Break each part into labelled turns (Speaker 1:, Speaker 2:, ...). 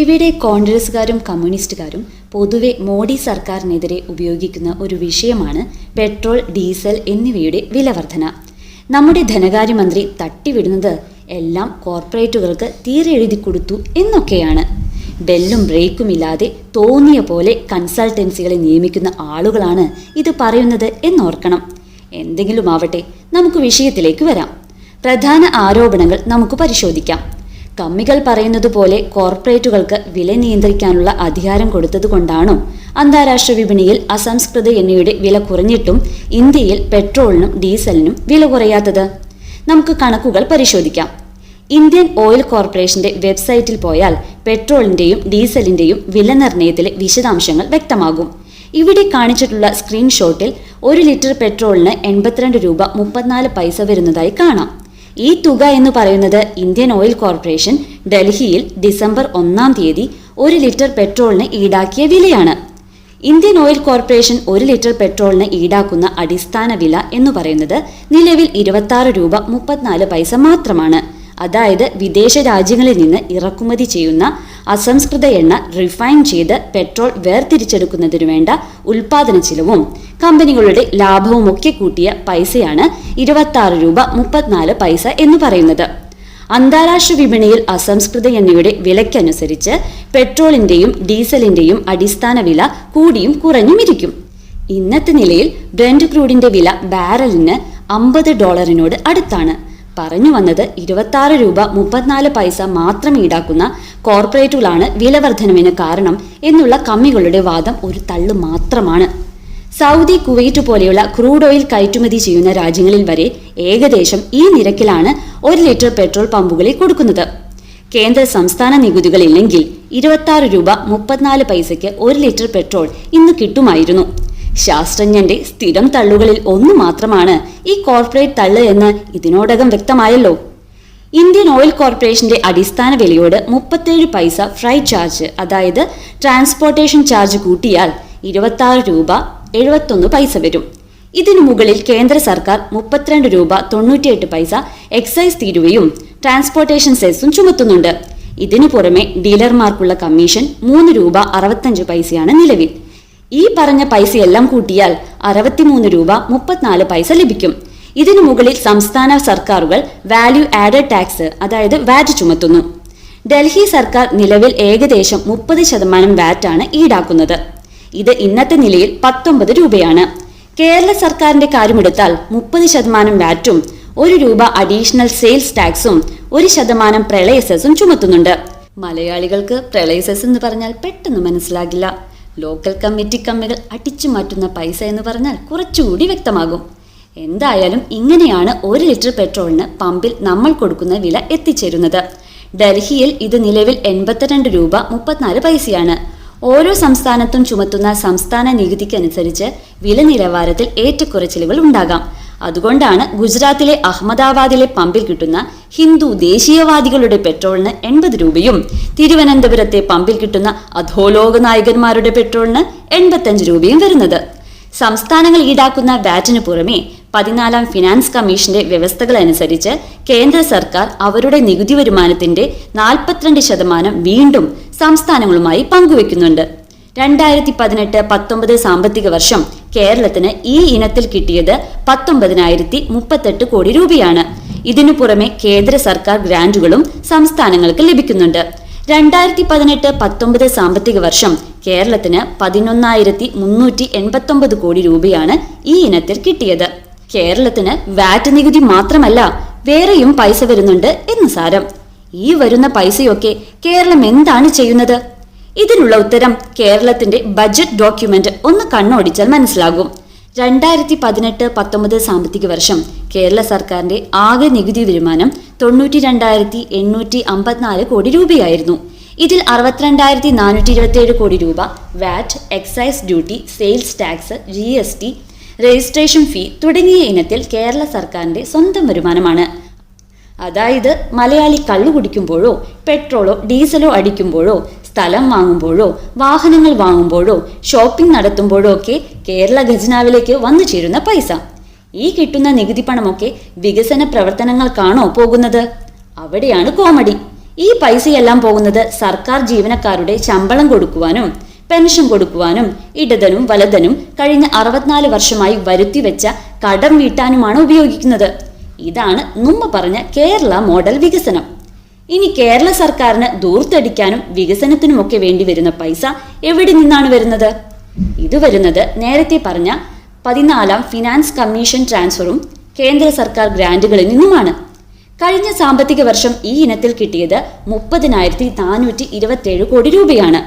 Speaker 1: ഇവിടെ കോൺഗ്രസുകാരും കമ്മ്യൂണിസ്റ്റുകാരും പൊതുവെ മോഡി സർക്കാരിനെതിരെ ഉപയോഗിക്കുന്ന ഒരു വിഷയമാണ് പെട്രോൾ ഡീസൽ എന്നിവയുടെ വിലവർധന. നമ്മുടെ ധനകാര്യമന്ത്രി തട്ടിവിടുന്നത് എല്ലാം കോർപ്പറേറ്റുകൾക്ക് തീരെ എഴുതി കൊടുത്തു എന്നൊക്കെയാണ്. ബെല്ലും ബ്രേക്കും ഇല്ലാതെ തോന്നിയ പോലെ കൺസൾട്ടൻസികളെ നിയമിക്കുന്ന ആളുകളാണ് ഇത് പറയുന്നത് എന്നോർക്കണം. എന്തെങ്കിലും ആവട്ടെ നമുക്ക് വിഷയത്തിലേക്ക് വരാം. പ്രധാന ആരോപണങ്ങൾ നമുക്ക് പരിശോധിക്കാം. കമ്മികൾ പറയുന്നത് പോലെ കോർപ്പറേറ്റുകൾക്ക് വില നിയന്ത്രിക്കാനുള്ള അധികാരം കൊടുത്തതുകൊണ്ടാണോ അന്താരാഷ്ട്ര വിപണിയിൽ അസംസ്കൃത എണ്ണയുടെ വില കുറഞ്ഞിട്ടും ഇന്ത്യയിൽ പെട്രോളിനും ഡീസലിനും വില കുറയാത്തത്. നമുക്ക് കണക്കുകൾ പരിശോധിക്കാം. ഇന്ത്യൻ ഓയിൽ കോർപ്പറേഷന്റെ വെബ്സൈറ്റിൽ പോയാൽ പെട്രോളിന്റെയും ഡീസലിന്റെയും വില നിർണയത്തിലെ വിശദാംശങ്ങൾ വ്യക്തമാകും. ഇവിടെ കാണിച്ചിട്ടുള്ള സ്ക്രീൻഷോട്ടിൽ ഒരു ലിറ്റർ പെട്രോളിന് എൺപത്തിരണ്ട് രൂപ മുപ്പത്തിനാല് പൈസ വരുന്നതായി കാണാം. ഈ തുക എന്ന് പറയുന്നത് ഇന്ത്യൻ ഓയിൽ കോർപ്പറേഷൻ ഡൽഹിയിൽ ഡിസംബർ ഒന്നാം തീയതി ഒരു ലിറ്റർ പെട്രോളിന് ഈടാക്കിയ വിലയാണ്. ഇന്ത്യൻ ഓയിൽ കോർപ്പറേഷൻ ഒരു ലിറ്റർ പെട്രോളിന് ഈടാക്കുന്ന അടിസ്ഥാന വില എന്ന് പറയുന്നത് നിലവിൽ ഇരുപത്തി രൂപ മുപ്പത്തിനാല് പൈസ മാത്രമാണ്. അതായത് വിദേശ രാജ്യങ്ങളിൽ നിന്ന് ഇറക്കുമതി ചെയ്യുന്ന അസംസ്കൃത എണ്ണ റിഫൈൻ ചെയ്ത് പെട്രോൾ വേർതിരിച്ചെടുക്കുന്നതിനു വേണ്ട ഉൽപാദന ചിലവും. കമ്പനികളുടെ ലാഭവും ഒക്കെ കൂട്ടിയ പൈസയാണ് ഇരുപത്തി രൂപ മുപ്പത്തിനാല് പൈസ എന്ന് പറയുന്നത്. അന്താരാഷ്ട്ര വിപണിയിൽ അസംസ്കൃത എണ്ണയുടെ വിലയ്ക്കനുസരിച്ച് പെട്രോളിന്റെയും ഡീസലിന്റെയും അടിസ്ഥാന വില കൂടിയും കുറഞ്ഞും ഇരിക്കും. ഇന്നത്തെ നിലയിൽ ബ്രെൻഡ് ക്രൂഡിന്റെ വില ബാരലിന് അമ്പത് ഡോളറിനോട് അടുത്താണ്. പറഞ്ഞു വന്നത് ഇരുപത്തി രൂപ മുപ്പത്തിനാല് പൈസ മാത്രം ഈടാക്കുന്ന കോർപ്പറേറ്റുകളാണ് വിലവർധനവിന് കാരണം എന്നുള്ള കമ്മികളുടെ വാദം ഒരു തള്ളു മാത്രമാണ്. സൗദി കുവൈറ്റ് പോലെയുള്ള ക്രൂഡ് ഓയിൽ കയറ്റുമതി ചെയ്യുന്ന രാജ്യങ്ങളിൽ വരെ ഏകദേശം ഈ നിരക്കിലാണ് ഒരു ലിറ്റർ പെട്രോൾ പമ്പുകളിൽ കൊടുക്കുന്നത്. കേന്ദ്ര സംസ്ഥാന നികുതികളില്ലെങ്കിൽ ഇരുപത്തി രൂപ മുപ്പത്തിനാല് പൈസയ്ക്ക് ഒരു ലിറ്റർ പെട്രോൾ ഇന്ന് കിട്ടുമായിരുന്നു. ശാസ്ത്രജ്ഞന്റെ സ്ഥിരം തള്ളുകളിൽ ഒന്ന് മാത്രമാണ് ഈ കോർപ്പറേറ്റ് തള്ള് എന്ന് ഇതിനോടകം വ്യക്തമായല്ലോ. ഇന്ത്യൻ ഓയിൽ കോർപ്പറേഷന്റെ അടിസ്ഥാന വിലയോട് മുപ്പത്തേഴ് പൈസ ഫ്രൈ ചാർജ് അതായത് ട്രാൻസ്പോർട്ടേഷൻ ചാർജ് കൂട്ടിയാൽ ഇരുപത്തി രൂപ എഴുപത്തൊന്ന് പൈസ വരും. ഇതിനു മുകളിൽ കേന്ദ്ര സർക്കാർ മുപ്പത്തിരണ്ട് രൂപ തൊണ്ണൂറ്റിയെട്ട് പൈസ എക്സൈസ് തീരുവയും ട്രാൻസ്പോർട്ടേഷൻ സെസ്സും ചുമത്തുന്നുണ്ട്. ഇതിനു പുറമെ ഡീലർമാർക്കുള്ള കമ്മീഷൻ മൂന്ന് രൂപ അറുപത്തഞ്ച് പൈസയാണ് നിലവിൽ. ഈ പറഞ്ഞ പൈസയെല്ലാം കൂട്ടിയാൽ അറുപത്തിമൂന്ന് രൂപ മുപ്പത്തിനാല് പൈസ ലഭിക്കും. ഇതിനു മുകളിൽ സംസ്ഥാന സർക്കാരുകൾ വാല്യൂ ആഡഡ് ടാക്സ് അതായത് വാറ്റ് ചുമത്തുന്നു. ഡൽഹി സർക്കാർ നിലവിൽ ഏകദേശം മുപ്പത് ശതമാനം വാറ്റാണ് ഈടാക്കുന്നത്. ഇത് ഇന്നത്തെ നിലയിൽ പത്തൊമ്പത് രൂപയാണ്. കേരള സർക്കാരിന്റെ കാര്യമെടുത്താൽ മുപ്പത് ശതമാനം വാറ്റും ഒരു രൂപ അഡീഷണൽ സെയിൽസ് ടാക്സും ഒരു ശതമാനം പ്രളയ സെസ്സും ചുമത്തുന്നുണ്ട്. മലയാളികൾക്ക് പ്രളയ സെസ് എന്ന് പറഞ്ഞാൽ പെട്ടെന്ന് മനസ്സിലാകില്ല. ലോക്കൽ കമ്മിറ്റി കമ്മികൾ അടിച്ചു മാറ്റുന്ന പൈസ എന്ന് പറഞ്ഞാൽ കുറച്ചുകൂടി വ്യക്തമാകും. എന്തായാലും ഇങ്ങനെയാണ് ഒരു ലിറ്റർ പെട്രോളിന് പമ്പിൽ നമ്മൾ കൊടുക്കുന്ന വില എത്തിച്ചേരുന്നത്. ഡൽഹിയിൽ ഇത് നിലവിൽ എൺപത്തിരണ്ട് രൂപ മുപ്പത്തിനാല് പൈസയാണ്. ഓരോ സംസ്ഥാനത്തും ചുമത്തുന്ന സംസ്ഥാന നികുതിക്കനുസരിച്ച് വില നിലവാരത്തിൽ ഏറ്റക്കുറച്ചിലുകൾ ഉണ്ടാകാം. അതുകൊണ്ടാണ് ഗുജറാത്തിലെ അഹമ്മദാബാദിലെ പമ്പിൽ കിട്ടുന്ന ഹിന്ദു ദേശീയവാദികളുടെ പെട്രോളിന് എൺപത് രൂപയും തിരുവനന്തപുരത്തെ പമ്പിൽ കിട്ടുന്ന അധോലോക നായകന്മാരുടെ പെട്രോളിന് എൺപത്തഞ്ച് രൂപയും വരുന്നത്. സംസ്ഥാനങ്ങൾ ഈടാക്കുന്ന വാറ്റിന് പുറമെ പതിനാലാം ഫിനാൻസ് കമ്മീഷന്റെ വ്യവസ്ഥകൾ അനുസരിച്ച് കേന്ദ്ര സർക്കാർ അവരുടെ നികുതി വരുമാനത്തിന്റെ നാൽപ്പത്തിരണ്ട് ശതമാനം വീണ്ടും സംസ്ഥാനങ്ങളുമായി പങ്കുവെക്കുന്നുണ്ട്. രണ്ടായിരത്തി പതിനെട്ട് പത്തൊമ്പത് സാമ്പത്തിക വർഷം കേരളത്തിന് ഈ ഇനത്തിൽ കിട്ടിയത് പത്തൊമ്പതിനായിരത്തി മുപ്പത്തെട്ട് കോടി രൂപയാണ്. ഇതിനു പുറമെ കേന്ദ്ര സർക്കാർ ഗ്രാന്റുകളും സംസ്ഥാനങ്ങൾക്ക് ലഭിക്കുന്നുണ്ട്. രണ്ടായിരത്തി പതിനെട്ട് പത്തൊമ്പത് സാമ്പത്തിക വർഷം കേരളത്തിന് പതിനൊന്നായിരത്തി മുന്നൂറ്റി എൺപത്തൊമ്പത് കോടി രൂപയാണ് ഈ ഇനത്തിൽ കിട്ടിയത്. കേരളത്തിന് വാറ്റ് നികുതി മാത്രമല്ല വേറെയും പൈസ വരുന്നുണ്ട് എന്ന് സാരം. ഈ വരുന്ന പൈസയൊക്കെ കേരളം എന്താണ് ചെയ്യുന്നത്? ഇതിനുള്ള ഉത്തരം കേരളത്തിന്റെ ബജറ്റ് ഡോക്യുമെന്റ് ഒന്ന് കണ്ണോടിച്ചാൽ മനസ്സിലാകും. രണ്ടായിരത്തി പതിനെട്ട് പത്തൊമ്പത് സാമ്പത്തിക വർഷം കേരള സർക്കാരിന്റെ ആകെ നികുതി വരുമാനം തൊണ്ണൂറ്റി രണ്ടായിരത്തി എണ്ണൂറ്റി അമ്പത്തിനാല് കോടി രൂപയായിരുന്നു. ഇതിൽ അറുപത്തിരണ്ടായിരത്തി നാനൂറ്റി ഇരുപത്തിയേഴ് കോടി രൂപ VAT excise duty sales tax G S T registration fee തുടങ്ങിയ ഇനത്തിൽ കേരള സർക്കാരിന്റെ സ്വന്തം വരുമാനമാണ്. അതായത് മലയാളി കള്ളു കുടിക്കുമ്പോഴോ പെട്രോളോ ഡീസലോ അടിക്കുമ്പോഴോ സ്ഥലം വാങ്ങുമ്പോഴോ വാഹനങ്ങൾ വാങ്ങുമ്പോഴോ ഷോപ്പിംഗ് നടത്തുമ്പോഴോ ഒക്കെ കേരള ഖജനാവിലേക്ക് വന്നു ചേരുന്ന പൈസ. ഈ കിട്ടുന്ന നികുതി പണമൊക്കെ വികസന പ്രവർത്തനങ്ങൾക്കാണോ പോകുന്നത്? അവിടെയാണ് കോമഡി. ഈ പൈസയെല്ലാം പോകുന്നത് സർക്കാർ ജീവനക്കാരുടെ ശമ്പളം കൊടുക്കുവാനും പെൻഷൻ കൊടുക്കുവാനും ഇടതനും വലതനും കഴിഞ്ഞ അറുപത്തിനാല് വർഷമായി വരുത്തിവെച്ച കടം വീട്ടാനുമാണ് ഉപയോഗിക്കുന്നത്. ഇതാണ് നുമ്മ പറഞ്ഞ കേരള മോഡൽ വികസനം. ഇനി കേരള സർക്കാരിന് ദൂർത്തടിക്കാനും വികസനത്തിനുമൊക്കെ വേണ്ടി വരുന്ന പൈസ എവിടെ നിന്നാണ് വരുന്നത്? ഇത് വരുന്നത് നേരത്തെ പറഞ്ഞ പതിനാലാം ഫിനാൻസ് കമ്മീഷൻ ട്രാൻസ്ഫറും കേന്ദ്ര സർക്കാർ ഗ്രാന്റുകളിൽ നിന്നുമാണ്. കഴിഞ്ഞ സാമ്പത്തിക വർഷം ഈ ഇനത്തിൽ കിട്ടിയത് മുപ്പതിനായിരത്തി നാനൂറ്റി ഇരുപത്തിയേഴ് കോടി രൂപയാണ്.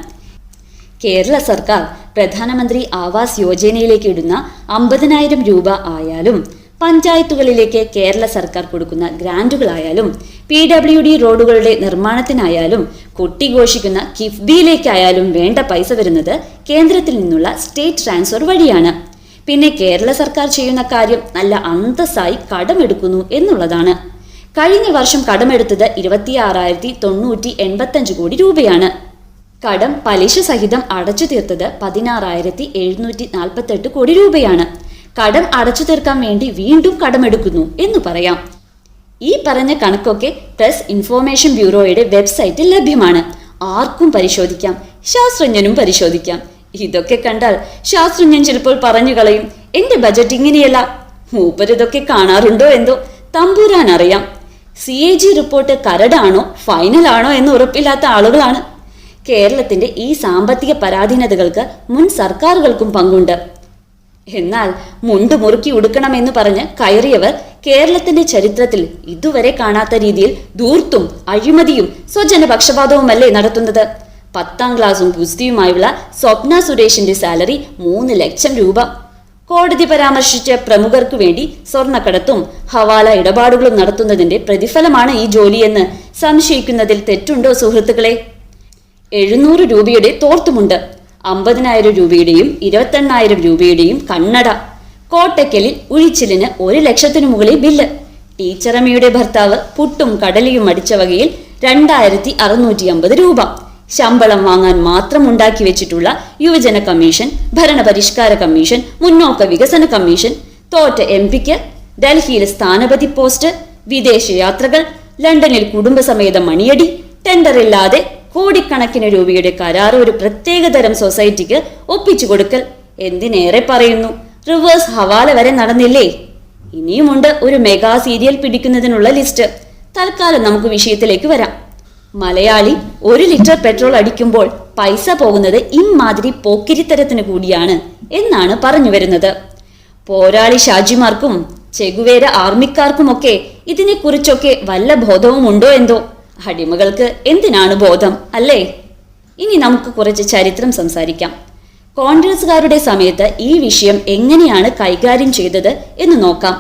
Speaker 1: കേരള സർക്കാർ പ്രധാനമന്ത്രി ആവാസ് യോജനയിലേക്ക് ഇടുന്ന അമ്പതിനായിരം രൂപ ആയാലും പഞ്ചായത്തുകളിലേക്ക് കേരള സർക്കാർ കൊടുക്കുന്ന ഗ്രാന്റുകളായാലും പി ഡബ്ല്യു ഡി റോഡുകളുടെ നിർമ്മാണത്തിനായാലും കൊട്ടിഘോഷിക്കുന്ന കിഫ്ബിയിലേക്കായാലും വേണ്ട പൈസ വരുന്നത് കേന്ദ്രത്തിൽ നിന്നുള്ള സ്റ്റേറ്റ് ട്രാൻസ്ഫർ വഴിയാണ്. പിന്നെ കേരള സർക്കാർ ചെയ്യുന്ന കാര്യം നല്ല അന്തസ്സായി കടമെടുക്കുന്നു എന്നുള്ളതാണ്. കഴിഞ്ഞ വർഷം കടമെടുത്തത് ഇരുപത്തിയാറായിരത്തി തൊണ്ണൂറ്റി എൺപത്തഞ്ച് കോടി രൂപയാണ്. കടം പലിശ സഹിതം അടച്ചു തീർത്തത് പതിനാറായിരത്തി എഴുന്നൂറ്റി നാൽപ്പത്തെട്ട് കോടി രൂപയാണ്. കടം അടച്ചു തീർക്കാൻ വേണ്ടി വീണ്ടും കടമെടുക്കുന്നു എന്ന് പറയാം. ഈ പറഞ്ഞ കണക്കൊക്കെ പ്രസ് ഇൻഫോർമേഷൻ ബ്യൂറോയുടെ വെബ്സൈറ്റിൽ ലഭ്യമാണ്. ആർക്കും പരിശോധിക്കാം ശാസ്ത്രജ്ഞനും പരിശോധിക്കാം. ഇതൊക്കെ കണ്ടാൽ ശാസ്ത്രജ്ഞൻ ചിലപ്പോൾ പറഞ്ഞു കളയും എന്റെ ബജറ്റ് ഇങ്ങനെയല്ല മൂപ്പരിതൊക്കെ കാണാറുണ്ടോ എന്തോ തമ്പൂരാൻ അറിയാം. സി എ ജി റിപ്പോർട്ട് കരടാണോ ഫൈനലാണോ എന്ന് ഉറപ്പില്ലാത്ത ആളുകളാണ്. കേരളത്തിന്റെ ഈ സാമ്പത്തിക പരാധീനതകൾക്ക് മുൻ സർക്കാരുകൾക്കും പങ്കുണ്ട്. എന്നാൽ മുണ്ട് മുറുക്കി ഉടുക്കണമെന്ന് പറഞ്ഞ് കയറിയവർ കേരളത്തിന്റെ ചരിത്രത്തിൽ ഇതുവരെ കാണാത്ത രീതിയിൽ ധൂർത്തും അഴിമതിയും സ്വജനപക്ഷപാതവുമല്ലേ നടത്തുന്നത്? പത്താം ക്ലാസും ഗുസ്തിയുമായുള്ള സ്വപ്ന സുരേഷിന്റെ സാലറി മൂന്ന് ലക്ഷം രൂപ. കോടതി പരാമർശിച്ച പ്രമുഖർക്കു വേണ്ടി സ്വർണക്കടത്തും ഹവാല ഇടപാടുകളും നടത്തുന്നതിന്റെ പ്രതിഫലമാണ് ഈ ജോലിയെന്ന് സംശയിക്കുന്നതിൽ തെറ്റുണ്ടോ സുഹൃത്തുക്കളെ? എഴുന്നൂറ് രൂപയുടെ തോർത്തുമുണ്ട്. അമ്പതിനായിരം രൂപയുടെയും ഇരുപത്തെണ്ണായിരം രൂപയുടെയും കണ്ണട. കോട്ടയ്ക്കലിൽ ഉഴിച്ചിലിന് ഒരു ലക്ഷത്തിനു മുകളിൽ ബില്ല്. ടീച്ചറമ്മയുടെ ഭർത്താവ് പുട്ടും കടലയും അടിച്ച വകയിൽ രണ്ടായിരത്തി അറുന്നൂറ്റി അമ്പത് രൂപ. ശമ്പളം വാങ്ങാൻ മാത്രം ഉണ്ടാക്കി വെച്ചിട്ടുള്ള യുവജന കമ്മീഷൻ ഭരണപരിഷ്കാര കമ്മീഷൻ മുന്നോക്ക വികസന കമ്മീഷൻ തോറ്റ എം പിക്ക് ഡൽഹിയിൽ സ്ഥാനപതി പോസ്റ്റ് വിദേശയാത്രകൾ ലണ്ടനിൽ കുടുംബസമേതം മണിയടി ടെൻഡറില്ലാതെ കോടിക്കണക്കിന് രൂപയുടെ കരാർ ഒരു പ്രത്യേകതരം സൊസൈറ്റിക്ക് ഒപ്പിച്ചു കൊടുക്കൽ. എന്തിനേറെ പറയുന്നു? റിവേഴ്സ് ഹവാല വരെ നടന്നില്ലേ? ഇനിയുമുണ്ട് ഒരു മെഗാ സീരിയൽ പിടിക്കുന്നതിനുള്ള ലിസ്റ്റ്. തൽക്കാലം നമുക്ക് വിഷയത്തിലേക്ക് വരാം. മലയാളി ഒരു ലിറ്റർ പെട്രോൾ അടിക്കുമ്പോൾ പൈസ പോകുന്നത് ഇമ്മാതിരി പോക്കിരിത്തരത്തിന് കൂടിയാണ് എന്നാണ് പറഞ്ഞു വരുന്നത്. പോരാളി ഷാജിമാർക്കും ചെകുവേര ആർമിക്കാർക്കുമൊക്കെ ഇതിനെക്കുറിച്ചൊക്കെ വല്ല ബോധവും ഉണ്ടോ എന്തോ? അടിമകൾക്ക് എന്തിനാണ് ബോധം അല്ലേ? ഇനി നമുക്ക് കുറച്ച് ചരിത്രം സംസാരിക്കാം. കോൺഗ്രസുകാരുടെ സമയത്ത് ഈ വിഷയം എങ്ങനെയാണ് കൈകാര്യം ചെയ്തത് എന്ന് നോക്കാം.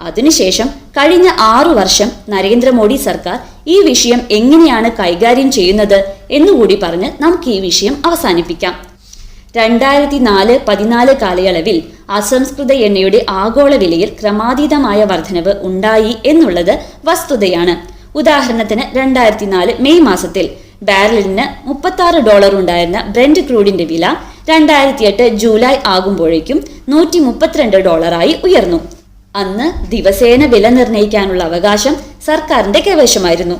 Speaker 1: അതിനുശേഷം കഴിഞ്ഞ ആറു വർഷം നരേന്ദ്രമോദി സർക്കാർ ഈ വിഷയം എങ്ങനെയാണ് കൈകാര്യം ചെയ്യുന്നത് എന്നുകൂടി പറഞ്ഞ് നമുക്ക് ഈ വിഷയം അവസാനിപ്പിക്കാം. രണ്ടായിരത്തി നാല് പതിനാല് കാലയളവിൽ അസംസ്കൃത എണ്ണയുടെ ആഗോള വിലയിൽ ക്രമാതീതമായ വർധനവ് ഉണ്ടായി എന്നുള്ളത് വസ്തുതയാണ്. ഉദാഹരണത്തിന് രണ്ടായിരത്തി നാല് മെയ് മാസത്തിൽ ബാരലിന് മുപ്പത്തി ഡോളർ ഉണ്ടായിരുന്ന ബ്രെൻഡ് ക്രൂഡിന്റെ വില രണ്ടായിരത്തി എട്ട് ജൂലൈ ആകുമ്പോഴേക്കും നൂറ്റി മുപ്പത്തിരണ്ട് ഡോളറായി ഉയർന്നു. അന്ന് ദിവസേന വില നിർണയിക്കാനുള്ള അവകാശം സർക്കാരിന്റെ കൈവശമായിരുന്നു.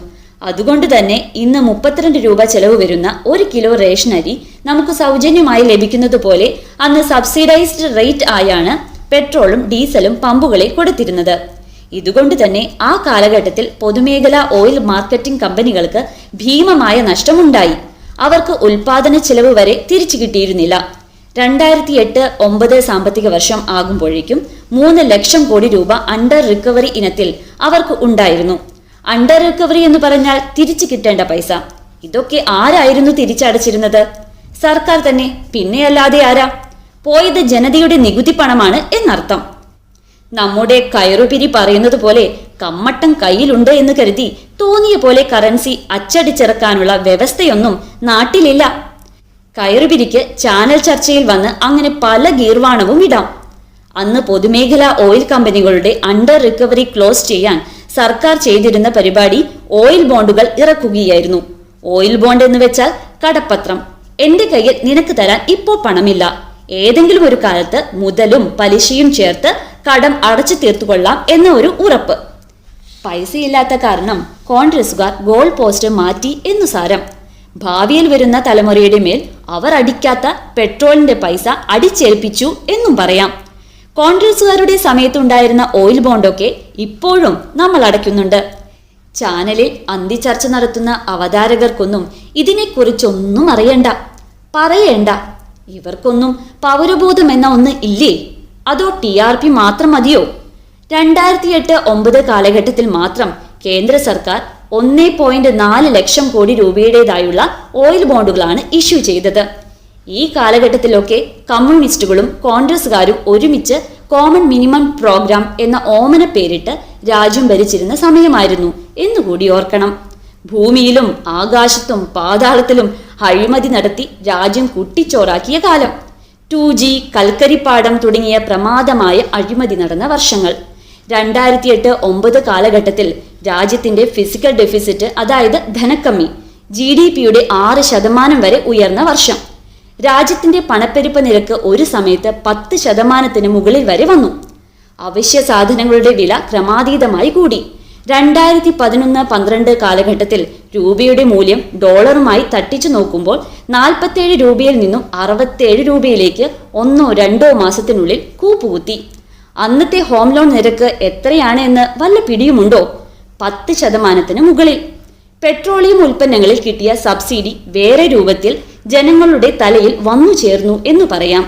Speaker 1: അതുകൊണ്ട് തന്നെ ഇന്ന് മുപ്പത്തിരണ്ട് രൂപ ചെലവ് വരുന്ന ഒരു കിലോ റേഷൻ അരി നമുക്ക് സൗജന്യമായി ലഭിക്കുന്നത് പോലെ അന്ന് സബ്സിഡൈസ്ഡ് റേറ്റ് ആയാണ് പെട്രോളും ഡീസലും പമ്പുകളെ കൊടുത്തിരുന്നത്. ഇതുകൊണ്ട് തന്നെ ആ കാലഘട്ടത്തിൽ പൊതുമേഖലാ ഓയിൽ മാർക്കറ്റിംഗ് കമ്പനികൾക്ക് ഭീമമായ നഷ്ടമുണ്ടായി. അവർക്ക് ഉൽപാദന ചെലവ് വരെ തിരിച്ചു കിട്ടിയിരുന്നില്ല. രണ്ടായിരത്തി എട്ട് ഒമ്പത് സാമ്പത്തിക വർഷം ആകുമ്പോഴേക്കും മൂന്ന് ലക്ഷം കോടി രൂപ അണ്ടർ റിക്കവറി ഇനത്തിൽ അവർക്ക് ഉണ്ടായിരുന്നു. അണ്ടർ റിക്കവറി എന്ന് പറഞ്ഞാൽ തിരിച്ചു കിട്ടേണ്ട പൈസ. ഇതൊക്കെ ആരായിരുന്നു തിരിച്ചടച്ചിരുന്നത്? സർക്കാർ തന്നെ. പിന്നെയല്ലാതെ ആരാ? പോയത് ജനതയുടെ നികുതി പണമാണ് എന്നർത്ഥം. നമ്മുടെ കയറുപിരി പറയുന്നത് പോലെ കമ്മട്ടം കയ്യിലുണ്ട് എന്ന് കരുതി തോന്നിയ പോലെ കറൻസി അച്ചടിച്ചിറക്കാനുള്ള വ്യവസ്ഥയൊന്നും നാട്ടിലില്ല. കയറുപിരിക്ക് ചാനൽ ചർച്ചയിൽ വന്ന് അങ്ങനെ പല ഗീർവാണവും ഇടാം. അന്ന് പൊതുമേഖലാ ഓയിൽ കമ്പനികളുടെ അണ്ടർ റിക്കവറി ക്ലോസ് ചെയ്യാൻ സർക്കാർ ചെയ്തിരുന്ന പരിപാടി ഓയിൽ ബോണ്ടുകൾ ഇറക്കുകയായിരുന്നു. ഓയിൽ ബോണ്ട് എന്ന് വെച്ചാൽ കടപ്പത്രം. എന്റെ കയ്യിൽ നിനക്ക് തരാൻ ഇപ്പോ പണമില്ല. ഏതെങ്കിലും ഒരു കാലത്ത് മുതലും പലിശയും ചേർത്ത് കടം അടച്ചു തീർത്തുകൊള്ളാം എന്ന ഒരു ഉറപ്പ്. പൈസയില്ലാത്ത കാരണം കോൺഗ്രസുകാർ ഗോൾ പോസ്റ്റ് മാറ്റി എന്നു സാരം. ഭാവിയിൽ വരുന്ന തലമുറയുടെ മേൽ അവർ അടിക്കാത്ത പെട്രോളിന്റെ പൈസ അടിച്ചേൽപ്പിച്ചു എന്നും പറയാം. കോൺഗ്രസുകാരുടെ സമയത്തുണ്ടായിരുന്ന ഓയിൽ ബോണ്ടൊക്കെ ഇപ്പോഴും നമ്മൾ അടയ്ക്കുന്നുണ്ട്. ചാനലിൽ അന്തിചർച്ച നടത്തുന്ന അവതാരകർക്കൊന്നും ഇതിനെക്കുറിച്ചൊന്നും അറിയണ്ട. പറയണ്ട. ഇവർക്കൊന്നും പൗരബോധം എന്ന ഒന്ന് ഇല്ലേ? അതോ ടി ആർ പി മാത്രം മതിയോ? രണ്ടായിരത്തി എട്ട് ഒമ്പത് കാലഘട്ടത്തിൽ മാത്രം കേന്ദ്ര സർക്കാർ ഒന്നേ പോയിന്റ് നാല് ലക്ഷം കോടി രൂപയുടേതായുള്ള ഓയിൽ ബോണ്ടുകളാണ് ഇഷ്യൂ ചെയ്തത്. ഈ കാലഘട്ടത്തിലൊക്കെ കമ്മ്യൂണിസ്റ്റുകളും കോൺഗ്രസുകാരും ഒരുമിച്ച് കോമൺ മിനിമം പ്രോഗ്രാം എന്ന ഓമന പേരിട്ട് രാജ്യം ഭരിച്ചിരുന്ന സമയമായിരുന്നു എന്നുകൂടി ഓർക്കണം. ഭൂമിയിലും ആകാശത്തും പാതാളത്തിലും അഴിമതി നടത്തി രാജ്യം കുട്ടിച്ചോറാക്കിയ കാലം. ടു ജി കൽക്കരിപ്പാടം തുടങ്ങിയ പ്രമാദമായ അഴിമതി നടന്ന വർഷങ്ങൾ. രണ്ടായിരത്തി എട്ട് ഒമ്പത് കാലഘട്ടത്തിൽ രാജ്യത്തിന്റെ ഫിസിക്കൽ ഡെഫിസിറ്റ് അതായത് ധനക്കമ്മി ജി ഡി പിയുടെ ആറ് ശതമാനം വരെ ഉയർന്ന വർഷം. രാജ്യത്തിന്റെ പണപ്പെരുപ്പ നിരക്ക് ഒരു സമയത്ത് പത്ത് ശതമാനത്തിന് മുകളിൽ വരെ വന്നു. അവശ്യ സാധനങ്ങളുടെ വില ക്രമാതീതമായി കൂടി. രണ്ടായിരത്തി പതിനൊന്ന് പന്ത്രണ്ട് കാലഘട്ടത്തിൽ രൂപയുടെ മൂല്യം ഡോളറുമായി തട്ടിച്ചു നോക്കുമ്പോൾ നാൽപ്പത്തേഴ് രൂപയിൽ നിന്നും അറുപത്തേഴ് രൂപയിലേക്ക് ഒന്നോ രണ്ടോ മാസത്തിനുള്ളിൽ കൂപ്പുകുത്തി. അന്നത്തെ ഹോം ലോൺ നിരക്ക് എത്രയാണ് എന്ന് വല്ല പിടിയുമുണ്ടോ? പത്ത് ശതമാനത്തിന് മുകളിൽ. പെട്രോളിയം ഉൽപ്പന്നങ്ങളിൽ കിട്ടിയ സബ്സിഡി വേറെ രൂപത്തിൽ ജനങ്ങളുടെ തലയിൽ വന്നു ചേർന്നു എന്ന് പറയാം.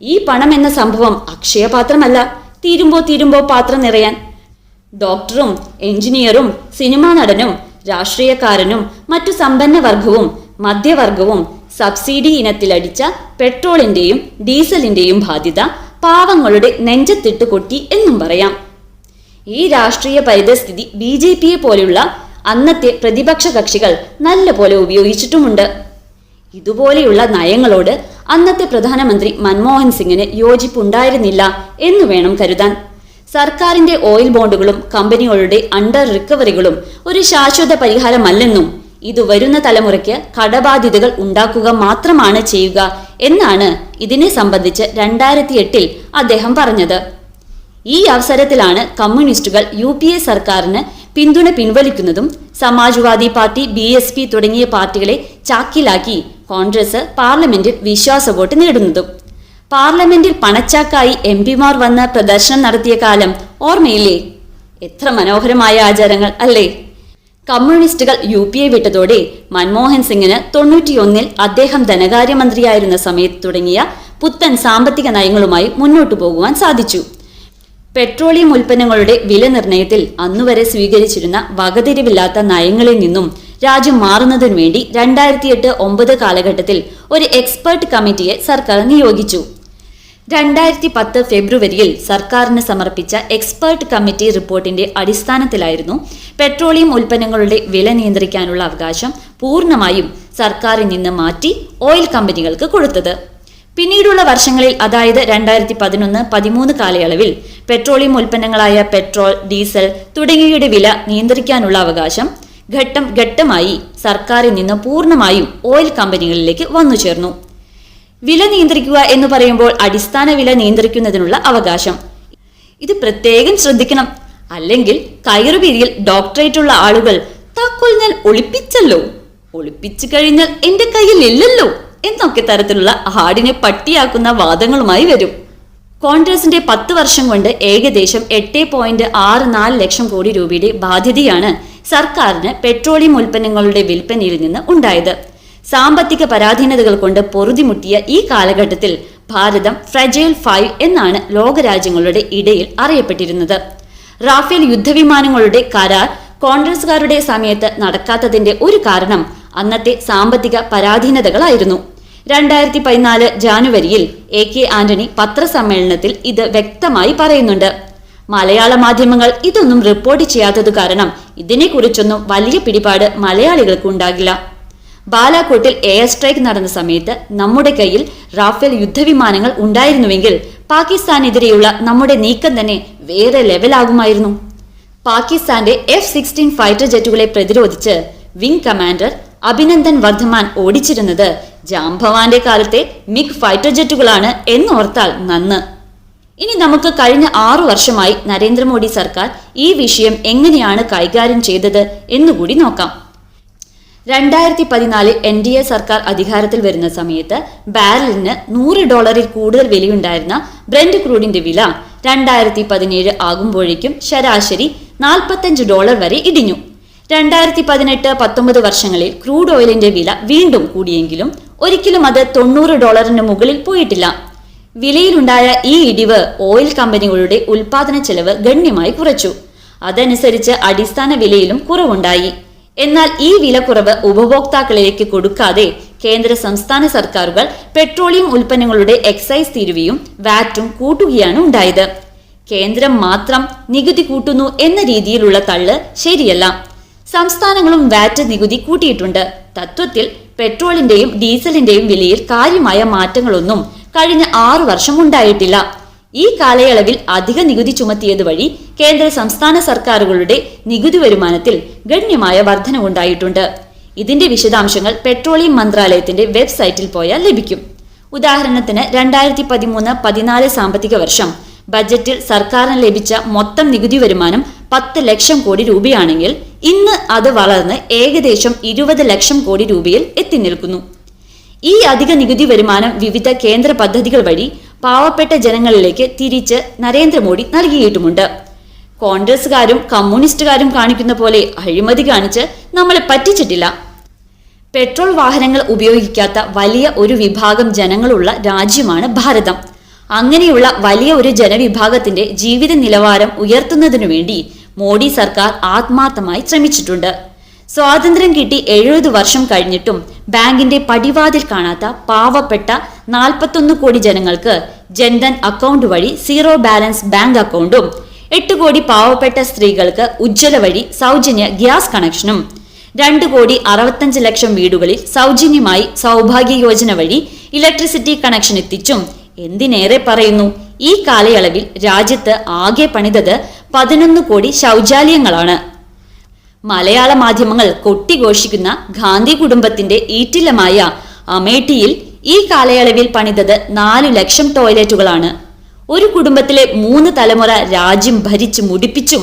Speaker 1: ഈ പണം എന്ന സംഭവം അക്ഷയപാത്രമല്ല. തീരുമ്പോ തീരുമ്പോ പാത്രം നിറയാൻ. ഡോക്ടറും എഞ്ചിനീയറും സിനിമാ നടനും രാഷ്ട്രീയക്കാരനും മറ്റു സമ്പന്ന വർഗവും മധ്യവർഗവും സബ്സിഡി ഇനത്തിലടിച്ച പെട്രോളിന്റെയും ഡീസലിന്റെയും ബാധ്യത പാവങ്ങളുടെ നെഞ്ചത്തിട്ട് കൊട്ടി എന്നും പറയാം. ഈ രാഷ്ട്രീയ പരിതസ്ഥിതി ബി ജെ പിയെ പോലെയുള്ള അന്നത്തെ പ്രതിപക്ഷ കക്ഷികൾ നല്ല പോലെ ഉപയോഗിച്ചിട്ടുമുണ്ട്. ഇതുപോലെയുള്ള നയങ്ങളോട് അന്നത്തെ പ്രധാനമന്ത്രി മൻമോഹൻ സിംഗിന് യോജിപ്പുണ്ടായിരുന്നില്ല എന്ന് വേണം കരുതാൻ. സർക്കാരിന്റെ ഓയിൽ ബോണ്ടുകളും കമ്പനികളുടെ അണ്ടർ റിക്കവറികളും ഒരു ശാശ്വത പരിഹാരമല്ലെന്നും ഇത് വരുന്ന തലമുറയ്ക്ക് കടബാധ്യതകൾ ഉണ്ടാക്കുക മാത്രമാണ് ചെയ്യുക എന്നാണ് ഇതിനെ സംബന്ധിച്ച് രണ്ടായിരത്തി എട്ടിൽ അദ്ദേഹം പറഞ്ഞത്. ഈ അവസരത്തിലാണ് കമ്മ്യൂണിസ്റ്റുകൾ യു പി എ സർക്കാരിന് പിന്തുണ പിൻവലിക്കുന്നതും Samajwadi party B S P തുടങ്ങിയ പാർട്ടികളെ ചാക്കിലാക്കി കോൺഗ്രസ് പാർലമെന്റിൽ വിശ്വാസ വോട്ട് നേടുന്നതും. പാർലമെന്റിൽ പണച്ചാക്കായി എം പിമാർ വന്ന് പ്രദർശനം നടത്തിയ കാലം ഓർമ്മയില്ലേ? എത്ര മനോഹരമായ ആചാരങ്ങൾ അല്ലേ? കമ്മ്യൂണിസ്റ്റുകൾ യു പി എ വിട്ടതോടെ മൻമോഹൻ സിംഗിന് തൊണ്ണൂറ്റിയൊന്നിൽ അദ്ദേഹം ധനകാര്യമന്ത്രിയായിരുന്ന സമയത്ത് തുടങ്ങിയ പുത്തൻ സാമ്പത്തിക നയങ്ങളുമായി മുന്നോട്ടു പോകുവാൻ സാധിച്ചു. പെട്രോളിയം ഉൽപ്പന്നങ്ങളുടെ വില നിർണയത്തിൽ അന്നുവരെ സ്വീകരിച്ചിരുന്ന വകതിരിവില്ലാത്ത നയങ്ങളിൽ നിന്നും രാജ്യം മാറുന്നതിനു വേണ്ടി രണ്ടായിരത്തി എട്ട് ഒമ്പത് കാലഘട്ടത്തിൽ ഒരു എക്സ്പെർട്ട് കമ്മിറ്റിയെ സർക്കാർ നിയോഗിച്ചു. രണ്ടായിരത്തി പത്ത് ഫെബ്രുവരിയിൽ സർക്കാരിന് സമർപ്പിച്ച എക്സ്പേർട്ട് കമ്മിറ്റി റിപ്പോർട്ടിന്റെ അടിസ്ഥാനത്തിലായിരുന്നു പെട്രോളിയം ഉൽപ്പന്നങ്ങളുടെ വില നിയന്ത്രിക്കാനുള്ള അവകാശം പൂർണമായും സർക്കാരിൽ നിന്ന് മാറ്റി ഓയിൽ കമ്പനികൾക്ക് കൊടുത്തത്. പിന്നീടുള്ള വർഷങ്ങളിൽ അതായത് രണ്ടായിരത്തി പതിനൊന്ന് പതിമൂന്ന് കാലയളവിൽ പെട്രോളിയം ഉൽപ്പന്നങ്ങളായ പെട്രോൾ ഡീസൽ തുടങ്ങിയവയുടെ വില നിയന്ത്രിക്കാനുള്ള അവകാശം ഘട്ടം ഘട്ടമായി സർക്കാരിൽ നിന്ന് പൂർണമായും ഓയിൽ കമ്പനികളിലേക്ക് വന്നു ചേർന്നു വില നിയന്ത്രിക്കുക എന്ന് പറയുമ്പോൾ അടിസ്ഥാന വില നിയന്ത്രിക്കുന്നതിനുള്ള അവകാശം. ഇത് പ്രത്യേകം ശ്രദ്ധിക്കണം. അല്ലെങ്കിൽ കയറുപിരിയിൽ ഡോക്ടറേറ്റ് ഉള്ള ആളുകൾ താക്കോൽ ഞാൻ ഒളിപ്പിച്ചല്ലോ. ഒളിപ്പിച്ചു കഴിഞ്ഞാൽ എന്റെ കയ്യിൽ ഇല്ലല്ലോ എന്നൊക്കെ തരത്തിലുള്ള ഹാർഡിനെ പട്ടിയാക്കുന്ന വാദങ്ങളുമായി വരും. കോൺഗ്രസിന്റെ പത്ത് വർഷം കൊണ്ട് ഏകദേശം എട്ട് പോയിന്റ് ആറ് നാല് ലക്ഷം കോടി രൂപയുടെ ബാധ്യതയാണ് സർക്കാരിന് പെട്രോളിയം ഉൽപ്പന്നങ്ങളുടെ വിൽപ്പനയിൽ നിന്ന് ഉണ്ടായത്. സാമ്പത്തിക പരാധീനതകൾ കൊണ്ട് പൊറുതിമുട്ടിയ ഈ കാലഘട്ടത്തിൽ ഭാരതം ഫ്രജൈൽ ഫൈവ് എന്നാണ് ലോകരാജ്യങ്ങളുടെ ഇടയിൽ അറിയപ്പെട്ടിരുന്നത്. റാഫേൽ യുദ്ധവിമാനങ്ങളുടെ കരാർ കോൺഗ്രസുകാരുടെ സമയത്ത് നടക്കാത്തതിന്റെ ഒരു കാരണം അന്നത്തെ സാമ്പത്തിക പരാധീനതകളായിരുന്നു. രണ്ടായിരത്തി പതിനാല് ജാനുവരിയിൽ എ കെ ആന്റണി പത്രസമ്മേളനത്തിൽ ഇത് വ്യക്തമായി പറയുന്നുണ്ട്. മലയാള മാധ്യമങ്ങൾ ഇതൊന്നും റിപ്പോർട്ട് ചെയ്യാത്തത് കാരണം ഇതിനെക്കുറിച്ചൊന്നും വലിയ പിടിപാട് മലയാളികൾക്ക് ഉണ്ടാകില്ല ബാലാക്കോട്ടിൽ എയർ സ്ട്രൈക്ക് നടന്ന സമയത്ത് നമ്മുടെ കയ്യിൽ റാഫേൽ യുദ്ധവിമാനങ്ങൾ ഉണ്ടായിരുന്നുവെങ്കിൽ പാകിസ്ഥാനെതിരെയുള്ള നമ്മുടെ നീക്കം തന്നെ വേറെ ലെവലാകുമായിരുന്നു. പാകിസ്ഥാന്റെ എഫ് സിക്സ്റ്റീൻ ഫൈറ്റർ ജെറ്റുകളെ പ്രതിരോധിച്ച് വിംഗ് കമാൻഡർ അഭിനന്ദൻ വർദ്ധമാൻ ഓടിച്ചിരുന്നത് ജാംഭവാന്റെ കാലത്തെ മിഗ് ഫൈറ്റർ ജെറ്റുകളാണ് എന്നോർത്താൽ നന്ന്. ഇനി നമുക്ക് കഴിഞ്ഞ ആറു വർഷമായി നരേന്ദ്രമോദി സർക്കാർ ഈ വിഷയം എങ്ങനെയാണ് കൈകാര്യം ചെയ്തത് എന്നുകൂടി നോക്കാം. രണ്ടായിരത്തി പതിനാലിൽ എൻ ഡി എ സർക്കാർ അധികാരത്തിൽ വരുന്ന സമയത്ത് ബാരലിന് നൂറ് ഡോളറിൽ കൂടുതൽ വിലയുണ്ടായിരുന്ന ബ്രെൻഡ് ക്രൂഡിന്റെ വില രണ്ടായിരത്തി പതിനേഴ് ആകുമ്പോഴേക്കും ശരാശരി നാൽപ്പത്തഞ്ച് ഡോളർ വരെ ഇടിഞ്ഞു. രണ്ടായിരത്തി പതിനെട്ട് പത്തൊമ്പത് വർഷങ്ങളിൽ ക്രൂഡ് ഓയിലിന്റെ വില വീണ്ടും കൂടിയെങ്കിലും ഒരിക്കലും അത് തൊണ്ണൂറ് ഡോളറിന് മുകളിൽ പോയിട്ടില്ല. വിലയിലുണ്ടായ ഈ ഇടിവ് ഓയിൽ കമ്പനികളുടെ ഉൽപാദന ചെലവ് ഗണ്യമായി കുറച്ചു. അതനുസരിച്ച് അടിസ്ഥാന വിലയിലും കുറവുണ്ടായി. എന്നാൽ ഈ വിലക്കുറവ് ഉപഭോക്താക്കളിലേക്ക് കൊടുക്കാതെ കേന്ദ്ര സംസ്ഥാന സർക്കാരുകൾ പെട്രോളിയം ഉൽപ്പന്നങ്ങളുടെ എക്സൈസ് തീരുവയും വാറ്റും കൂട്ടുകയാണ് ഉണ്ടായത്. കേന്ദ്രം മാത്രം നികുതി കൂട്ടുന്നു എന്ന രീതിയിലുള്ള തള്ള് ശരിയല്ല. സംസ്ഥാനങ്ങളും വാറ്റ് നികുതി കൂട്ടിയിട്ടുണ്ട്. തത്വത്തിൽ പെട്രോളിന്റെയും ഡീസലിന്റെയും വിലയിൽ കാര്യമായ മാറ്റങ്ങളൊന്നും കഴിഞ്ഞ ആറു വർഷം ഉണ്ടായിട്ടില്ല. ഈ കാലയളവിൽ അധിക നികുതി ചുമത്തിയത് വഴി കേന്ദ്ര സംസ്ഥാന സർക്കാരുകളുടെ നികുതി വരുമാനത്തിൽ ഗണ്യമായ വർധനവുണ്ടായിട്ടുണ്ട്. ഇതിന്റെ വിശദാംശങ്ങൾ പെട്രോളിയം മന്ത്രാലയത്തിന്റെ വെബ്സൈറ്റിൽ പോയാൽ ലഭിക്കും. ഉദാഹരണത്തിന് രണ്ടായിരത്തി പതിമൂന്ന് പതിനാല് സാമ്പത്തിക വർഷം ബജറ്റിൽ സർക്കാരിന് ലഭിച്ച മൊത്തം നികുതി വരുമാനം പത്ത് ലക്ഷം കോടി രൂപയാണെങ്കിൽ ഇന്ന് അത് വളർന്ന് ഏകദേശം ഇരുപത് ലക്ഷം കോടി രൂപയിൽ എത്തി നിൽക്കുന്നു. ഈ അധിക നികുതി വരുമാനം വിവിധ കേന്ദ്ര പദ്ധതികൾ വഴി പാവപ്പെട്ട ജനങ്ങളിലേക്ക് തിരിച്ച് നരേന്ദ്രമോദി നൽകിയിട്ടുമുണ്ട്. കോൺഗ്രസുകാരും കമ്മ്യൂണിസ്റ്റുകാരും കാണിക്കുന്ന പോലെ അഴിമതി കാണിച്ച് നമ്മളെ പറ്റിച്ചിട്ടില്ല. പെട്രോൾ വാഹനങ്ങൾ ഉപയോഗിക്കാത്ത വലിയ ഒരു വിഭാഗം ജനങ്ങളുള്ള രാജ്യമാണ് ഭാരതം. അങ്ങനെയുള്ള വലിയ ഒരു ജനവിഭാഗത്തിന്റെ ജീവിത നിലവാരം ഉയർത്തുന്നതിനു വേണ്ടി മോഡി സർക്കാർ ആത്മാർത്ഥമായി ശ്രമിച്ചിട്ടുണ്ട്. സ്വാതന്ത്ര്യം കിട്ടി എഴുപത് വർഷം കഴിഞ്ഞിട്ടും ബാങ്കിന്റെ പടിവാതിൽ കാണാത്ത പാവപ്പെട്ട നാൽപ്പത്തൊന്ന് കോടി ജനങ്ങൾക്ക് ജൻധൻ അക്കൗണ്ട് വഴി സീറോ ബാലൻസ് ബാങ്ക് അക്കൗണ്ടും എട്ട് കോടി പാവപ്പെട്ട സ്ത്രീകൾക്ക് ഉജ്ജ്വല വഴി സൗജന്യ ഗ്യാസ് കണക്ഷനും രണ്ട് കോടി അറുപത്തഞ്ച് ലക്ഷം വീടുകളിൽ സൗജന്യമായി സൗഭാഗ്യ യോജന വഴി ഇലക്ട്രിസിറ്റി കണക്ഷൻ എത്തിച്ചും എന്തിനേറെ പറയുന്നു? ഈ കാലയളവിൽ രാജ്യത്ത് ആകെ പണിതത് പതിനൊന്ന് കോടി ശൗചാലയങ്ങളാണ്. മലയാള മാധ്യമങ്ങൾ കൊട്ടിഘോഷിക്കുന്ന ഗാന്ധി കുടുംബത്തിന്റെ ഈറ്റിലമായ അമേഠിയിൽ ഈ കാലയളവിൽ പണിതത് നാലു ലക്ഷം ടോയ്ലറ്റുകളാണ്. ഒരു കുടുംബത്തിലെ മൂന്ന് തലമുറ രാജ്യം ഭരിച്ചു മുടിപ്പിച്ചും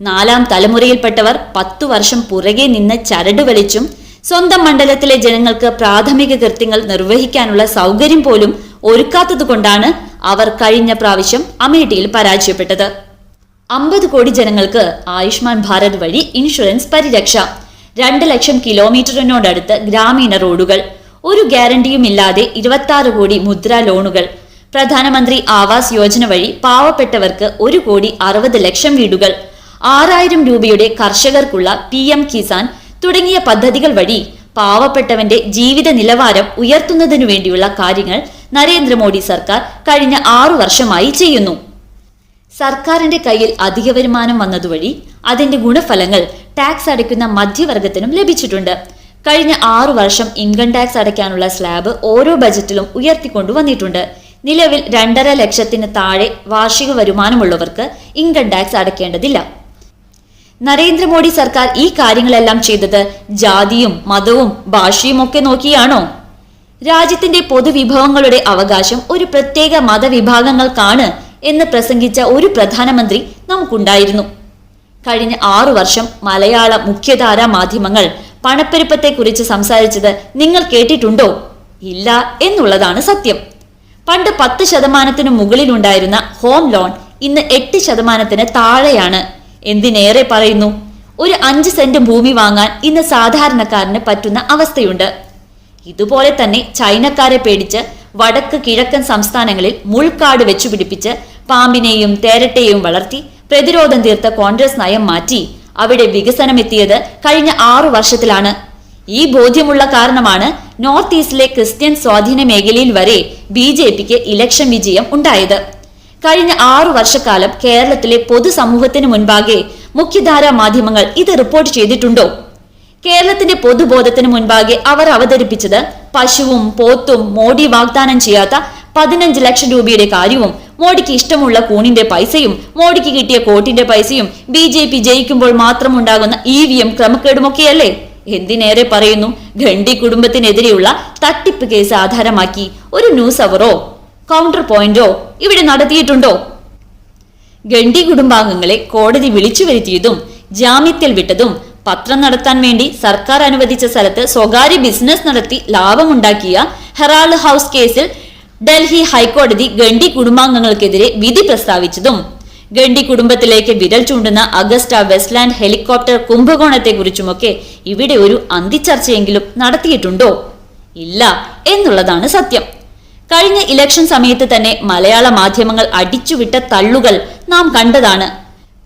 Speaker 1: നാലാം തലമുറയിൽപ്പെട്ടവർ പത്തു വർഷം പുറകെ നിന്ന് ചരട് വലിച്ചും സ്വന്തം മണ്ഡലത്തിലെ ജനങ്ങൾക്ക് പ്രാഥമിക കൃത്യങ്ങൾ നിർവഹിക്കാനുള്ള സൗകര്യം പോലും ഒരുക്കാത്തതുകൊണ്ടാണ് അവർ കഴിഞ്ഞ പ്രാവശ്യം അമേഠിയിൽ പരാജയപ്പെട്ടത്. അമ്പത് കോടി ജനങ്ങൾക്ക് ആയുഷ്മാൻ ഭാരത് വഴി ഇൻഷുറൻസ് പരിരക്ഷ. രണ്ട് ലക്ഷം കിലോമീറ്ററിനോടടുത്ത് ഗ്രാമീണ റോഡുകൾ. ഒരു ഗ്യാരണ്ടിയും ഇല്ലാതെ ഇരുപത്തി കോടി മുദ്ര ലോണുകൾ. പ്രധാനമന്ത്രി ആവാസ് യോജന വഴി പാവപ്പെട്ടവർക്ക് ഒരു കോടി അറുപത് ലക്ഷം വീടുകൾ. ആറായിരം രൂപയുടെ കർഷകർക്കുള്ള പി എം കിസാൻ തുടങ്ങിയ പദ്ധതികൾ വഴി പാവപ്പെട്ടവന്റെ ജീവിത നിലവാരം ഉയർത്തുന്നതിനു വേണ്ടിയുള്ള കാര്യങ്ങൾ നരേന്ദ്രമോദി സർക്കാർ കഴിഞ്ഞ ആറു വർഷമായി ചെയ്യുന്നു. സർക്കാരിന്റെ കയ്യിൽ അധിക വരുമാനം വന്നതുവഴി അതിന്റെ ഗുണഫലങ്ങൾ ടാക്സ് അടയ്ക്കുന്ന മധ്യവർഗത്തിനും ലഭിച്ചിട്ടുണ്ട്. കഴിഞ്ഞ ആറു വർഷം ഇൻകം ടാക്സ് അടയ്ക്കാനുള്ള സ്ലാബ് ഓരോ ബജറ്റിലും ഉയർത്തിക്കൊണ്ടുവന്നിട്ടുണ്ട് നിലവിൽ രണ്ടര ലക്ഷത്തിന് താഴെ വാർഷിക വരുമാനമുള്ളവർക്ക് ഇൻകം ടാക്സ് അടയ്ക്കേണ്ടതില്ല. നരേന്ദ്രമോദി സർക്കാർ ഈ കാര്യങ്ങളെല്ലാം ചെയ്തത് ജാതിയും മതവും ഭാഷയും ഒക്കെ നോക്കിയാണോ? രാജ്യത്തിന്റെ പൊതുവിഭവങ്ങളുടെ അവകാശം ഒരു പ്രത്യേക മതവിഭാഗങ്ങൾക്കാണ് എന്ന് പ്രസംഗിച്ച ഒരു പ്രധാനമന്ത്രി നമുക്കുണ്ടായിരുന്നു. കഴിഞ്ഞ ആറു വർഷം മലയാള മുഖ്യധാരാ മാധ്യമങ്ങൾ പണപ്പെരുപ്പത്തെക്കുറിച്ച് സംസാരിച്ചത് നിങ്ങൾ കേട്ടിട്ടുണ്ടോ? ഇല്ല എന്നുള്ളതാണ് സത്യം. പണ്ട് പത്ത് ശതമാനത്തിനു മുകളിലുണ്ടായിരുന്ന ഹോം ലോൺ ഇന്ന് എട്ട് ശതമാനത്തിന് താഴെയാണ്. എന്തിനേറെ പറയുന്നു? ഒരു അഞ്ച് സെന്റ് ഭൂമി വാങ്ങാൻ ഇന്ന് സാധാരണക്കാരന് പറ്റുന്ന അവസ്ഥയുണ്ട്. ഇതുപോലെ തന്നെ ചൈനക്കാരെ പേടിച്ച് വടക്ക് കിഴക്കൻ സംസ്ഥാനങ്ങളിൽ മുൾക്കാട് വെച്ചുപിടിപ്പിച്ച് പാമ്പിനെയും തേരട്ടെയും വളർത്തി പ്രതിരോധം തീർത്ത കോൺഗ്രസ് നയം മാറ്റി അവിടെ വികസനമെത്തിയത് കഴിഞ്ഞ ആറു വർഷത്തിലാണ്. ഈ ബോധ്യമുള്ള കാരണമാണ് നോർത്ത് ഈസ്റ്റിലെ ക്രിസ്ത്യൻ സ്വാധീന മേഖലയിൽ വരെ ബി ജെ പിക്ക് ഇലക്ഷൻ വിജയം ഉണ്ടായത്. കഴിഞ്ഞ ആറു വർഷക്കാലം കേരളത്തിലെ പൊതുസമൂഹത്തിന് മുൻപാകെ മുഖ്യധാരാ മാധ്യമങ്ങൾ ഇത് റിപ്പോർട്ട് ചെയ്തിട്ടുണ്ടോ? കേരളത്തിന്റെ പൊതുബോധത്തിന് മുൻപാകെ അവർ അവതരിപ്പിച്ചത് പശുവും പോത്തും മോഡി വാഗ്ദാനം ചെയ്യാത്ത പതിനഞ്ച് ലക്ഷം രൂപയുടെ കാര്യവും മോഡിക്ക് ഇഷ്ടമുള്ള കൂണിന്റെ പൈസയും മോഡിക്ക് കിട്ടിയ കോട്ടിന്റെ പൈസയും ബി ജെ പി ജയിക്കുമ്പോൾ മാത്രമുണ്ടാകുന്ന ഇ വി എം ക്രമക്കേടുമൊക്കെയല്ലേ? എന്തിനേറെ പറയുന്നു? ഖണ്ഡി കുടുംബത്തിനെതിരെയുള്ള തട്ടിപ്പ് കേസ് ആധാരമാക്കി ഒരു ന്യൂസ് അവറോ? കൗണ്ടർ പോയിന്റോ ഇവിടെ നടത്തിയിട്ടുണ്ടോ? ഗണ്ഡി കുടുംബാംഗങ്ങളെ കോടതി വിളിച്ചു വരുത്തിയതും ജാമ്യത്തിൽ വിട്ടതും പത്രം നടത്താൻ വേണ്ടി സർക്കാർ അനുവദിച്ച സ്ഥലത്ത് സ്വകാര്യ ബിസിനസ് നടത്തി ലാഭമുണ്ടാക്കിയ ഹെറാൾഡ് ഹൗസ് കേസിൽ ഡൽഹി ഹൈക്കോടതി ഗണ്ഡി കുടുംബാംഗങ്ങൾക്കെതിരെ വിധി പ്രസ്താവിച്ചതും. ഗണ്ഡി കുടുംബത്തിലേക്ക് വിരൽ ചൂണ്ടുന്ന അഗസ്റ്റ വെസ്റ്റ്ലാൻഡ് ഹെലികോപ്റ്റർ കുംഭകോണത്തെക്കുറിച്ചുമൊക്കെ ഇവിടെ ഒരു അന്തിച്ചർച്ചയെങ്കിലും നടത്തിയിട്ടുണ്ടോ? ഇല്ല എന്നുള്ളതാണ് സത്യം. കഴിഞ്ഞ ഇലക്ഷൻ സമയത്ത് തന്നെ മലയാള മാധ്യമങ്ങൾ അടിച്ചുവിട്ട തള്ളുകൾ നാം കണ്ടതാണ്.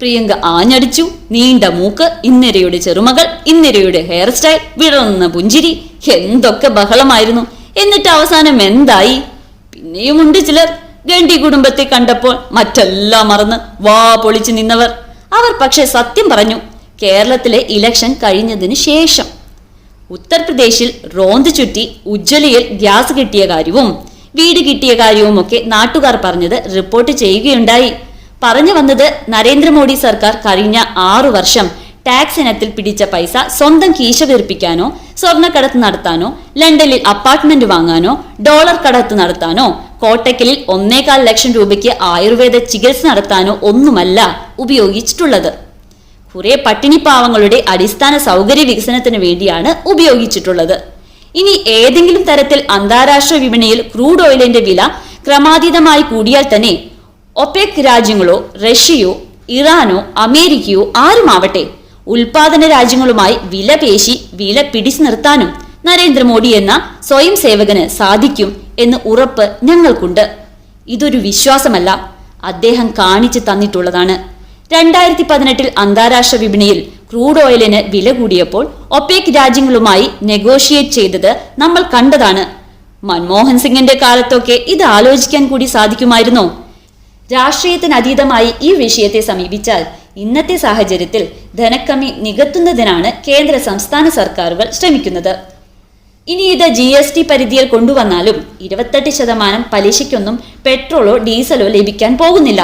Speaker 1: പ്രിയങ്ക ആഞ്ഞടിച്ചു നീണ്ട മൂക്ക് ഇന്നരയുടെ ചെറുമകൾ ഇന്നരയുടെ ഹെയർ സ്റ്റൈൽ വിടർന്ന പുഞ്ചിരി എന്തൊക്കെ ബഹളമായിരുന്നു. എന്നിട്ട് അവസാനം എന്തായി? പിന്നെയുമുണ്ട് ചിലർ. ഗണ്ടി കുടുംബത്തെ കണ്ടപ്പോൾ മറ്റെല്ലാം മറന്ന് വാ പൊളിച്ചു നിന്നവർ. അവർ പക്ഷേ സത്യം പറഞ്ഞു കേരളത്തിലെ ഇലക്ഷൻ കഴിഞ്ഞതിന് ശേഷം. ഉത്തർപ്രദേശിൽ റോന്ത് ചുറ്റി ഉജ്ജ്വലയിൽ ഗ്യാസ് കിട്ടിയ കാര്യവും വീട് കിട്ടിയ കാര്യവുമൊക്കെ നാട്ടുകാർ പറഞ്ഞത് റിപ്പോർട്ട് ചെയ്യുകയുണ്ടായി. പറഞ്ഞു വന്നത് നരേന്ദ്രമോദി സർക്കാർ കഴിഞ്ഞ ആറു വർഷം ടാക്സ് ഇനത്തിൽ പിടിച്ച പൈസ സ്വന്തം കീശ വീർപ്പിക്കാനോ സ്വർണക്കടത്ത് നടത്താനോ ലണ്ടനിൽ അപ്പാർട്ട്മെന്റ് വാങ്ങാനോ ഡോളർ കടത്ത് നടത്താനോ കോട്ടക്കലിൽ ഒന്നേകാൽ ലക്ഷം രൂപയ്ക്ക് ആയുർവേദ ചികിത്സ നടത്താനോ ഒന്നുമല്ല ഉപയോഗിച്ചിട്ടുള്ളത്. കുറെ പട്ടിണിപ്പാവങ്ങളുടെ അടിസ്ഥാന സൗകര്യ വികസനത്തിന് വേണ്ടിയാണ് ഉപയോഗിച്ചിട്ടുള്ളത്. ഇനി ഏതെങ്കിലും തരത്തിൽ അന്താരാഷ്ട്ര വിപണിയിൽ ക്രൂഡ് ഓയിലിന്റെ വില ക്രമാതീതമായി കൂടിയാൽ തന്നെ ഒപെക് രാജ്യങ്ങളോ റഷ്യയോ ഇറാനോ അമേരിക്കയോ ആരുമാവട്ടെ ഉൽപാദന രാജ്യങ്ങളുമായി വില പേശി വില പിടിച്ചു നിർത്താനും നരേന്ദ്രമോദി എന്ന സ്വയം സേവകന് സാധിക്കും എന്ന് ഉറപ്പ് ഞങ്ങൾക്കുണ്ട്. ഇതൊരു വിശ്വാസമല്ല. അദ്ദേഹം കാണിച്ചു തന്നിട്ടുള്ളതാണ്. രണ്ടായിരത്തി പതിനെട്ടിൽ അന്താരാഷ്ട്ര വിപണിയിൽ ക്രൂഡ് ഓയിലിന് വില കൂടിയപ്പോൾ ഒപെക് രാജ്യങ്ങളുമായി നെഗോഷിയേറ്റ് ചെയ്തത് നമ്മൾ കണ്ടതാണ്. മൻമോഹൻ സിംഗിന്റെ കാലത്തൊക്കെ ഇത് ആലോചിക്കാൻ കൂടി സാധിക്കുമായിരുന്നോ. രാഷ്ട്രീയത്തിനതീതമായി ഈ വിഷയത്തെ സമീപിച്ചാൽ ഇന്നത്തെ സാഹചര്യത്തിൽ ധനക്കമ്മി നികത്തുന്നതിനാണ് കേന്ദ്ര സംസ്ഥാന സർക്കാരുകൾ ശ്രമിക്കുന്നത്. ഇനി ഇത് ജി എസ് ടി പരിധിയിൽ കൊണ്ടുവന്നാലും ഇരുപത്തെട്ട് ശതമാനം പലിശയ്ക്കൊന്നും പെട്രോളോ ഡീസലോ ലഭിക്കാൻ പോകുന്നില്ല.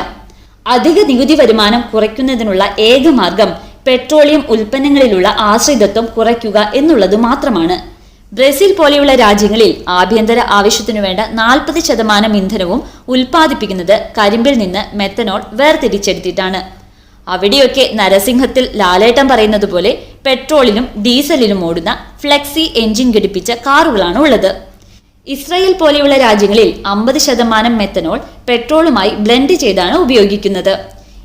Speaker 1: അധിക നികുതി വരുമാനം കുറയ്ക്കുന്നതിനുള്ള ഏക മാർഗം പെട്രോളിയം ഉൽപ്പന്നങ്ങളിലുള്ള ആശ്രിതത്വം കുറയ്ക്കുക എന്നുള്ളത് മാത്രമാണ്. ബ്രസീൽ പോലെയുള്ള രാജ്യങ്ങളിൽ ആഭ്യന്തര ആവശ്യത്തിനു വേണ്ട നാൽപ്പത് ശതമാനം ഇന്ധനവും ഉൽപ്പാദിപ്പിക്കുന്നത് കരിമ്പിൽ നിന്ന് മെത്തനോൾ വേർതിരിച്ചെടുത്തിട്ടാണ്. അവിടെയൊക്കെ നരസിംഹത്തിൽ ലാലേട്ടം പറയുന്നത് പോലെ പെട്രോളിലും ഡീസലിനും ഓടുന്ന ഫ്ലെക്സി എഞ്ചിൻ ഘടിപ്പിച്ച കാറുകളാണ് ഉള്ളത്. ഇസ്രയേൽ പോലെയുള്ള രാജ്യങ്ങളിൽ അമ്പത് ശതമാനം മെത്തനോൾ പെട്രോളുമായി ബ്ലെൻഡ് ചെയ്താണ് ഉപയോഗിക്കുന്നത്.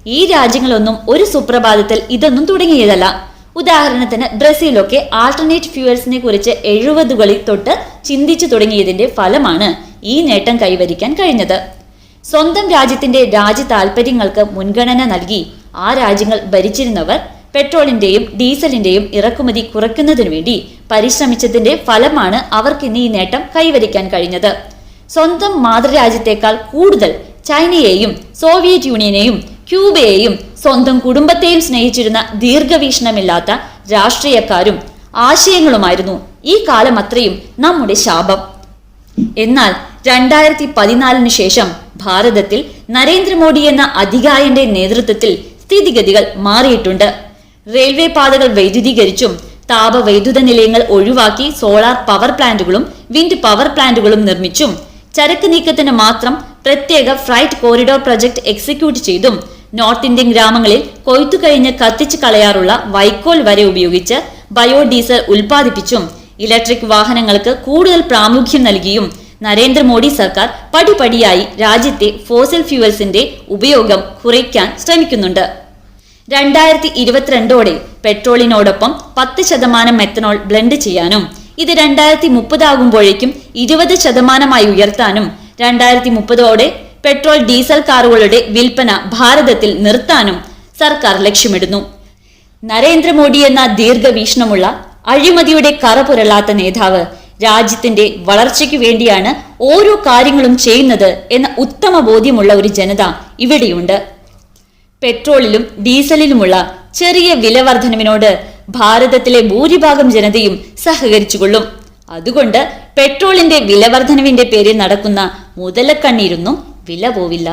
Speaker 1: ഈ രാജ്യങ്ങളൊന്നും ഒരു സുപ്രഭാതത്തിൽ ഇതൊന്നും തുടങ്ങിയതല്ല. ഉദാഹരണത്തിന് ബ്രസീലൊക്കെ ആൾട്ടർനേറ്റ് ഫ്യൂവൽസിനെ കുറിച്ച് എഴുപതുകളിൽ തൊട്ട് ചിന്തിച്ചു തുടങ്ങിയതിന്റെ ഫലമാണ് ഈ നേട്ടം കൈവരിക്കാൻ കഴിഞ്ഞത്. സ്വന്തം രാജ്യത്തിന്റെ രാജ്യ താൽപര്യങ്ങൾക്ക് മുൻഗണന നൽകി ആ രാജ്യങ്ങൾ ഭരിച്ചിരുന്നവർ പെട്രോളിന്റെയും ഡീസലിന്റെയും ഇറക്കുമതി കുറയ്ക്കുന്നതിനു വേണ്ടി പരിശ്രമിച്ചതിന്റെ ഫലമാണ് അവർക്കിന്ന് ഈ നേട്ടം കൈവരിക്കാൻ കഴിഞ്ഞത്. സ്വന്തം മാതൃരാജ്യത്തെക്കാൾ കൂടുതൽ ചൈനയെയും സോവിയറ്റ് യൂണിയനെയും ക്യൂബയെയും സ്വന്തം കുടുംബത്തെയും സ്നേഹിച്ചിരുന്ന ദീർഘവീക്ഷണമില്ലാത്ത രാഷ്ട്രീയക്കാരും ആശയങ്ങളുമായിരുന്നു ഈ കാലം അത്രയും നമ്മുടെ ശാപം. എന്നാൽ രണ്ടായിരത്തി പതിനാലിന് ശേഷം ഭാരതത്തിൽ നരേന്ദ്രമോദി എന്ന അധികാരിന്റെ നേതൃത്വത്തിൽ സ്ഥിതിഗതികൾ മാറിയിട്ടുണ്ട്. റെയിൽവേ പാതകൾ വൈദ്യുതീകരിച്ചും താപവൈദ്യുത നിലയങ്ങൾ ഒഴിവാക്കി സോളാർ പവർ പ്ലാന്റുകളും വിൻഡ് പവർ പ്ലാന്റുകളും നിർമ്മിച്ചും ചരക്ക് നീക്കത്തിന് മാത്രം പ്രത്യേക ഫ്രൈറ്റ് കോറിഡോർ പ്രൊജക്ട് എക്സിക്യൂട്ട് ചെയ്തും നോർത്ത് ഇന്ത്യൻ ഗ്രാമങ്ങളിൽ കൊയ്ത്തു കഴിഞ്ഞ് കത്തിച്ചു കളയാറുള്ള വൈക്കോൽ വരെ ഉപയോഗിച്ച് ബയോഡീസൽ ഉൽപ്പാദിപ്പിച്ചും ഇലക്ട്രിക് വാഹനങ്ങൾക്ക് കൂടുതൽ പ്രാമുഖ്യം നൽകിയും നരേന്ദ്രമോദി സർക്കാർ പടിപടിയായി രാജ്യത്തെ ഫോസിൽ ഫ്യൂവൽസിന്റെ ഉപയോഗം കുറയ്ക്കാൻ ശ്രമിക്കുന്നുണ്ട്. രണ്ടായിരത്തി ഇരുപത്തിരണ്ടോടെ പെട്രോളിനോടൊപ്പം പത്ത് ശതമാനം മെത്തനോൾ ബ്ലെൻഡ് ചെയ്യാനും ഇത് രണ്ടായിരത്തി മുപ്പതാകുമ്പോഴേക്കും ഇരുപത് ശതമാനമായി ഉയർത്താനും രണ്ടായിരത്തി മുപ്പതോടെ പെട്രോൾ ഡീസൽ കാറുകളുടെ വിൽപ്പന ഭാരതത്തിൽ നിർത്താനും സർക്കാർ ലക്ഷ്യമിടുന്നു. നരേന്ദ്രമോദി എന്ന ദീർഘവീക്ഷണമുള്ള അഴിമതിയുടെ കറപുരളാത്ത നേതാവ് രാജ്യത്തിന്റെ വളർച്ചയ്ക്ക് വേണ്ടിയാണ് ഓരോ കാര്യങ്ങളും ചെയ്യുന്നത് എന്ന ഉത്തമ ബോധ്യമുള്ള ഒരു ജനത ഇവിടെയുണ്ട്. പെട്രോളിലും ഡീസലിലുമുള്ള ചെറിയ വില വർധനവിനോട് ഭാരതത്തിലെ ഭൂരിഭാഗം ജനതയും സഹകരിച്ചുകൊള്ളും. അതുകൊണ്ട് പെട്രോളിന്റെ വില വർധനവിന്റെ പേരിൽ നടക്കുന്ന മുതലക്കണ്ണീരൊന്നും വില പോവില്ല